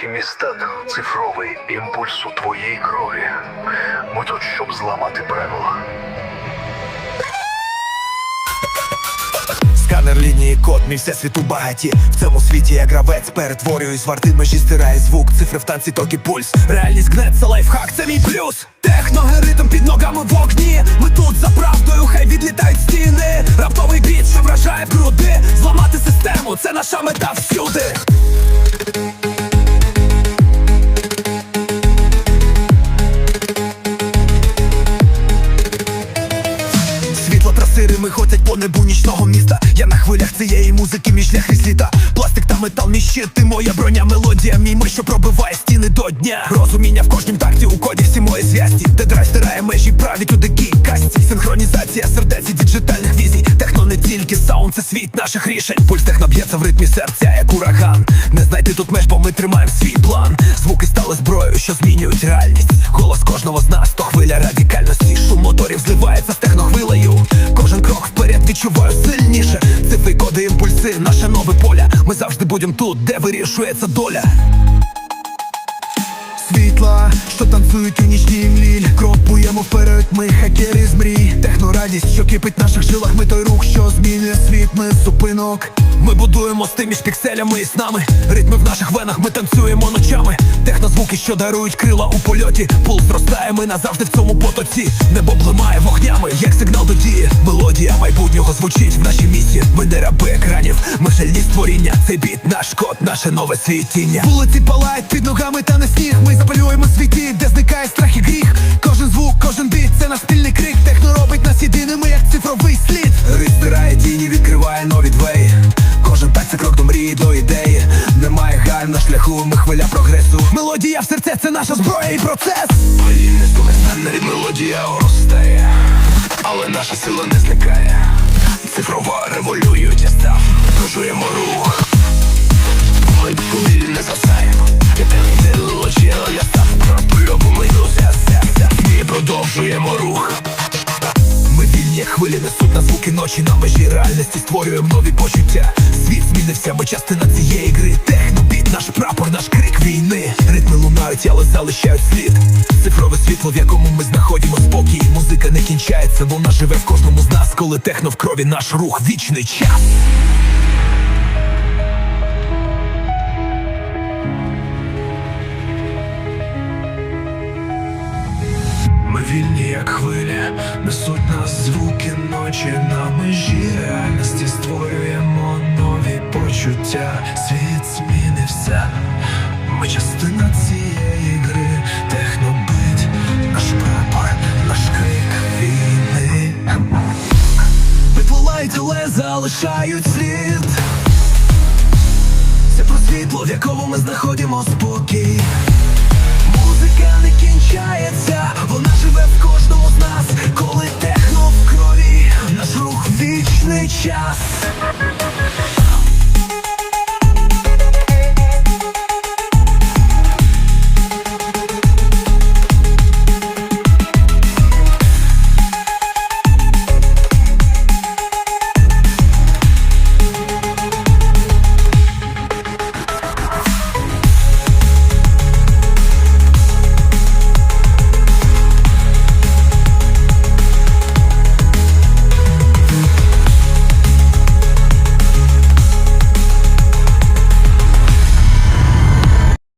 Хімістат цифровий імпульс у твоїй крові. Ми тут, щоб зламати правила. Сканер лінії код, мій всесвіт у багаті. В цьому світі я гравець, перетворююсь в арти межі стирає звук, цифри в танці, ток і пульс. Реальність гнеться, лайфхак, це мій плюс. Техногеритм під ногами в огні. Ми тут за правдою, хай відлітають стіни. Раптовий біт, що вражає в груди Зламати систему, це наша мета Світло ходять по небу нічного міста. Я на хвилях цієї музики, мій шлях крізь літа. Пластик та метал, мій щит, ти моя броня, мелодія, мій мир, що пробиває стіни до дня. Розуміння в кожнім такті, у коді всі мої зв'язці Де драйв стирає межі, править у дикій касті. Синхронізація сердець і діджитальних візій. Техно не тільки саунд, це світ наших рішень. Пульс техно б'ється в ритмі серця, як ураган. Не знайти тут меж, бо ми тримаємо свій план. Звуки стали зброєю, що змінюють реальність. Голос кожного з нас, то хвиля радикальності. Шум моторів зливається відчуваю сильніше? Цифри, коди, імпульси, наше нове поля Ми завжди будемо тут, де вирішується доля. Світла, що танцюють у нічній млі Кропуємо вперед, ми хакери з мрій. Технорадість, що кипить в наших жилах. Ми той рух, що змінює світ, ми зупинок. Ми будуємо з між пікселями і снами. Ритми в наших венах, ми танцюємо ночами. Технозвуки, що дарують крила у польоті. Пулс зростає, ми назавжди в цьому потоці. Небо блимає вогнями, як сигнал до дії Мелодія майбутнього звучить в нашій місті. Ми не раби екранів, ми жальні створіння. Цей біт наш код, наше нове світіння. Вулиці палають під ногами та не сніг. Ми запалюємо світі, де зникає страх і гріх. Кожен звук, кожен біт, це наш спільний крик. Техно робить нас єдиними, як цифровий слід. Стирає тіні, відкриває нові двері. Кожен так це крок до мрії, до ідеї. Немає галь на шляху, ми хвиля прогресу. Мелодія в серце, це наша зброя і процес. Повільне стукане мелодія росте, але наша сила не зникає. Цифрова революція став, продовжуємо рух. Ми повільно не засаємо. Мелодія я став, пробуємо все серця. Ми продовжуємо рух. Ми вільні хвилі несуть на звуки ночі на межі реальності створюємо нові почуття. Світ змінився, ми частина цієї гри. Технобіт, наш прапор, наш крик війни. Ритми лунають, але залишають слід. Цифрове світло, в якому ми знаходимо спокій. Музика не кінчається, вона живе в кожному з нас, коли техно в крові наш рух, вічний час. Ми вільні, як хвилі, несуть нас звуки ночі на межі реальності створюємо нові почуття. Світ не ми частина цієї гри, технобит, наш прапор, наш крик війни. Випливають, але залишають слід. Це про світло, в якому ми знаходимо спокій. Музика не кінчається, вона живе в кожному з нас, коли техно в крові, наш рух вічний час.